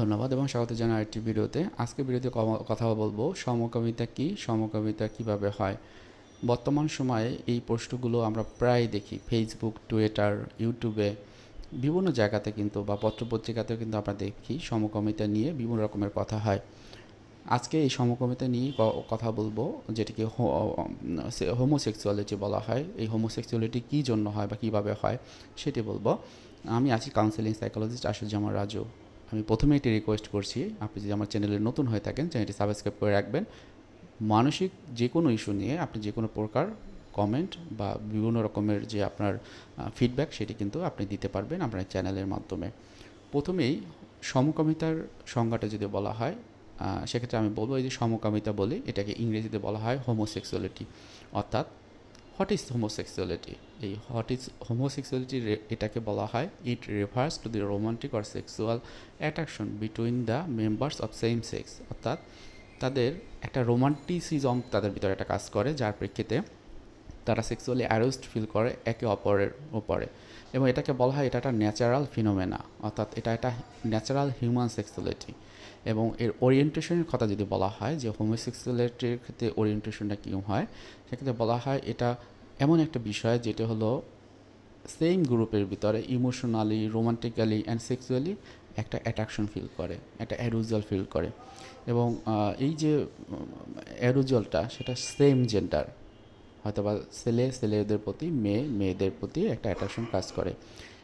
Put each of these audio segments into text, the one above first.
ধন্যবাদ এবং স্বাগত জানাই আরেকটি ভিডিওতে। আজকে ভিডিওতে কথা বলব, সমকামিতা কি, সমকামিতা কীভাবে হয়? বর্তমান সময়ে এই পোস্টগুলো আমরা প্রায় দেখি ফেসবুক টুইটার ইউটিউবে বিভিন্ন জায়গাতে কিন্তু বা পত্রপত্রিকাতেও কিন্তু আমরা দেখি সমকামিতা নিয়ে বিভিন্ন রকমের কথা হয়। আজকে এই সমকামিতা নিয়ে কথা বলব, যেটিকে হোমোসেক্সুয়ালিটি বলা হয়। এই হোমোসেক্সুয়ালিটি কী জন্য হয় বা কীভাবে হয়, সেটি বলব। আমি আছি কাউন্সেলিং সাইকোলজিস্ট আশুজ্জামান রাজু। আমি প্রথমে এটি রিকোয়েস্ট করছি, আপনি যদি আমার চ্যানেলে নতুন হয়ে থাকেন চ্যানেলটি সাবস্ক্রাইব করে রাখবেন। মানসিক যে কোনো ইস্যু নিয়ে আপনি যে কোনো প্রকার কমেন্ট বা বিভিন্ন রকমের যে আপনার ফিডব্যাক সেটি কিন্তু আপনি দিতে পারবেন আপনার চ্যানেলের মাধ্যমে। প্রথমেই সমকামিতার সংজ্ঞাটা যদি বলা হয় সেক্ষেত্রে আমি বলব এই যে সমকামিতা বলি, এটাকে ইংরেজিতে বলা হয় হোমোসেক্সুয়ালিটি অর্থাৎ হোয়াট ইজ হোমোসেক্সুয়ালিটি এই হোয়াট ইজ হোমোসেক্সুয়ালিটি এটাকে বলা হয় it refers to the romantic or sexual attraction between the members of same sex অর্থাৎ তাদের একটা রোমান্টিসিজম তাদের ভিতরে একটা কাজ করে, যার প্রেক্ষিতে তারা সেক্সুয়ালি অ্যারোস্ট ফিল করে, একে অপরের উপরে। এবং এটাকে বলা হয়, এটা একটা ন্যাচারাল ফিনোমেনা অর্থাৎ এটা একটা ন্যাচারাল হিউম্যান সেক্সুয়ালিটি এবং এর ওরিয়েন্টেশনের কথা যদি বলা হয় যে হোমোসেক্সুয়ালিটির ক্ষেত্রে ওরিয়েন্টেশনটা কী হয়, সেক্ষেত্রে বলা হয় এটা এমন একটা বিষয় যেটা হলো সেম গ্রুপের ভিতরে ইমোশনালি রোমান্টিক্যালি অ্যান্ড সেক্সুয়ালি একটা অ্যাট্রাকশন ফিল করে, একটা অ্যারুজাল ফিল করে। এবং এই যে অ্যারুজালটা সেটা সেম জেন্ডার হয়তো বা ছেলে, ছেলেদের প্রতি, মেয়ে, মেয়েদের প্রতি একটা অ্যাট্রাকশন কাজ করে।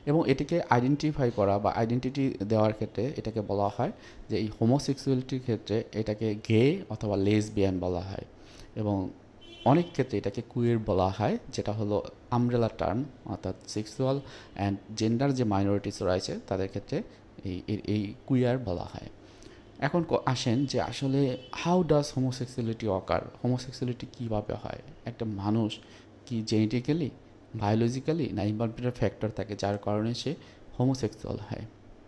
এবং এটিকে আইডেন্টিফাই করা বা আইডেন্টিটি দেওয়ার ক্ষেত্রে এটাকে বলা হয় যে এই হোমোসেক্সুয়ালিটির ক্ষেত্রে এটাকে গে অথবা লেসবিয়ান বলা হয়। এবং অনেক ক্ষেত্রে এটাকে কুয়ের বলা হয়, যেটা হলো আমরেলা টার্ম অর্থাৎ সেক্সুয়াল অ্যান্ড জেন্ডার যে মাইনরিটিস রয়েছে, তাদের ক্ষেত্রে এই এই কুইয়ার বলা হয়। এখন আসেন যে আসলে how does homosexuality occur homosexuality কীভাবে হয়? একটা মানুষ কি জেনেটিক্যালি বায়োলজিক্যালি না ইনভলভমেন্টের ফ্যাক্টর থাকে, যার কারণে সে হোমোসেক্সুয়াল হয়।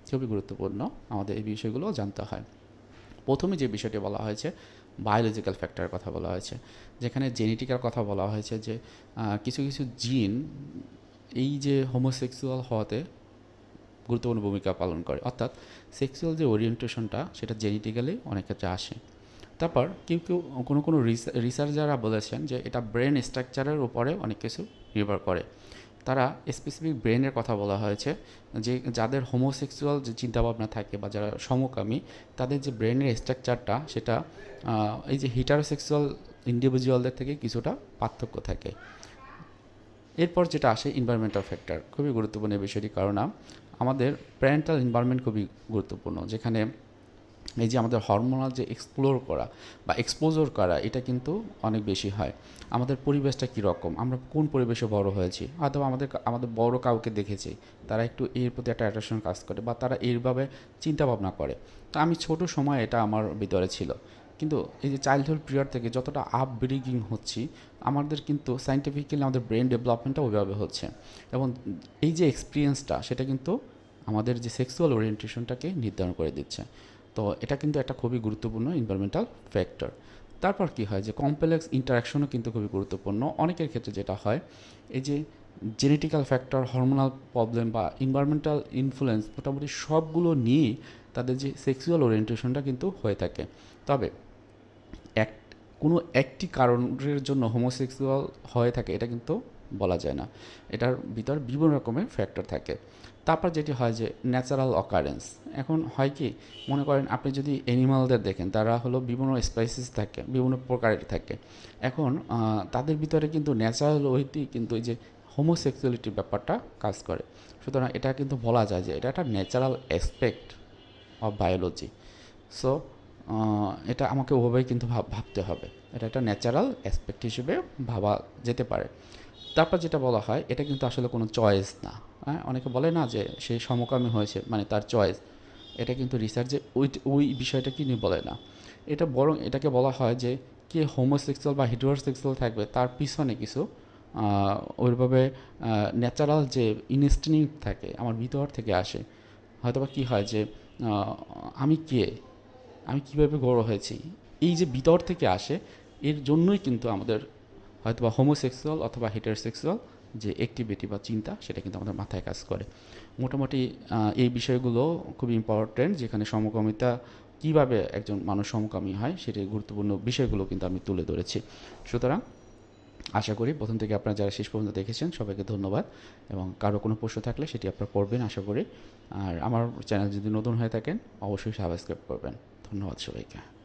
খুবই গুরুত্বপূর্ণ আমাদের এই বিষয়গুলো জানতে হয়। প্রথমে যে বিষয়টি বলা হয়েছে বায়োলজিক্যাল ফ্যাক্টরের কথা বলা হয়েছে, যেখানে জেনেটিকার কথা বলা হয়েছে যে কিছু কিছু জিন এই যে হোমোসেক্সুয়াল হওয়াতে গুরুত্বপূর্ণ ভূমিকা পালন করে। অর্থাৎ সেক্সুয়াল যে ওরিয়েন্টেশনটা সেটা জেনেটিক্যালি অনেক ক্ষেত্রে আসে। তারপর কেউ কেউ কোনো কোনো রিসার্চাররা বলেছেন যে এটা ব্রেন স্ট্রাকচারের উপরে অনেক কিছু নির্ভর করে। তারা স্পেসিফিক ব্রেনের কথা বলা হয়েছে যে যাদের হোমোসেক্সুয়াল যে চিন্তাভাবনা থাকে বা যারা সমকামী, তাদের যে ব্রেনের স্ট্রাকচারটা সেটা এই যে হিটারোসেক্সুয়াল ইন্ডিভিজুয়ালদের থেকে কিছুটা পার্থক্য থাকে। এরপর যেটা আসে এনভায়রনমেন্টাল ফ্যাক্টর খুবই গুরুত্বপূর্ণ এই বিষয়টি কারণ আমাদের প্যারেন্টাল এনভায়রনমেন্ট খুবই গুরুত্বপূর্ণ, যেখানে এই যে আমাদের হরমোনাল যে এক্সপ্লোর করা বা এক্সপোজর করা, এটা কিন্তু অনেক বেশি হয়। আমাদের পরিবেশটা কীরকম আমরা কোন পরিবেশে বড় হয়েছি? হয়তো আমাদের আমাদের বড় কাউকে দেখেছি, তারা একটু এর প্রতি একটা অ্যাট্রাকশন কাজ করে বা তারা এইভাবে চিন্তা ভাবনা করে। তো আমি ছোট সময় এটা আমার ভিতরে ছিল। কিন্তু এই যে চাইল্ডহুড পিরিয়ড থেকে যতটা আপ ব্রিগিং হচ্ছি, আমাদের কিন্তু সাইন্টিফিক্যালি আমাদের ব্রেন ডেভেলপমেন্টটা ওইভাবে হচ্ছে। এবং এই যে এক্সপিরিয়েন্সটা সেটা কিন্তু আমাদের যে সেক্সুয়াল ওরিয়েন্টেশনটাকে নির্ধারণ করে দিচ্ছে। তো এটা কিন্তু একটা খুবই গুরুত্বপূর্ণ এনভায়রনমেন্টাল ফ্যাক্টর তারপর কি হয় যে কমপ্লেক্স ইন্টারাকশনও কিন্তু খুবই গুরুত্বপূর্ণ। অনেকের ক্ষেত্রে যেটা হয়, এই যে জেনেটিক্যাল ফ্যাক্টর হরমোনাল প্রবলেম বা এনভায়রনমেন্টাল ইনফ্লুয়েন্স মোটামুটি সবগুলো নিয়েই তাদের যে সেক্সুয়াল ওরিয়েন্টেশনটা কিন্তু হয়ে থাকে। তবে এক, কোনো একটি কারণের জন্য হোমোসেক্সুয়াল হয়ে থাকে, এটা কিন্তু বলা যায় না। এটার ভিতর বিভিন্ন রকমের ফ্যাক্টর থাকে। তারপর যেটি হয় যে ন্যাচারাল অকারেন্স এখন হয় কি, মনে করেন আপনি যদি অ্যানিমালদের দেখেন, তারা হলো বিভিন্ন স্পাইসিস থাকে, বিভিন্ন প্রকারের থাকে। এখন তাদের ভিতরে কিন্তু ন্যাচারাল ওয়েতেই কিন্তু এই যে হোমোসেক্সুয়ালিটির ব্যাপারটা কাজ করে। সুতরাং এটা কিন্তু বলা যায় যে এটা একটা natural aspect of biology so এটা আমাকে ওভাবেই কিন্তু ভাবতে হবে। এটা একটা ন্যাচারাল অ্যাসপেক্ট হিসেবে ভাবা যেতে পারে। তারপর যেটা বলা হয়, এটা কিন্তু আসলে কোনো চয়েস না। হ্যাঁ? অনেকে বলে না যে সে সমকামী হয়েছে মানে তার চয়েস এটা কিন্তু রিসার্চে ওই ওই বিষয়টা কি নিয়ে বলে না। এটা বরং এটাকে বলা হয় যে, কে হোমোসেক্সুয়াল বা হিটোরোসেক্সুয়াল থাকবে, তার পিছনে কিছু ওইভাবে ন্যাচারাল যে ইনস্টিনিং থাকে, আমার ভিতর থেকে আসে। হয়তোবা কী হয় যে আমি কে? আমি কীভাবে বড় হয়েছি? এই যে ভিতর থেকে আসে, এর জন্যই কিন্তু আমাদের হয়তো বা হোমোসেক্সুয়াল অথবা হেটারোসেক্সুয়াল যে অ্যাক্টিভিটি বা চিন্তা, সেটা কিন্তু আমাদের মাথায় কাজ করে। মোটামুটি এই বিষয়গুলো খুবই ইম্পর্ট্যান্ট যেখানে সমকামিতা, কীভাবে একজন মানুষ সমকামী হয় সেটি গুরুত্বপূর্ণ বিষয়গুলো কিন্তু আমি তুলে ধরেছি। সুতরাং, আশা করি প্রথম থেকে আপনারা যারা শেষ পর্যন্ত দেখেছেন, সবাইকে ধন্যবাদ এবং কারও কোনো প্রশ্ন থাকলে সেটি আপনারা পড়বেন, আশা করি। আর আমার চ্যানেল যদি নতুন হয়ে থাকেন, অবশ্যই সাবস্ক্রাইব করবেন। ধন্যবাদ সবাইকে।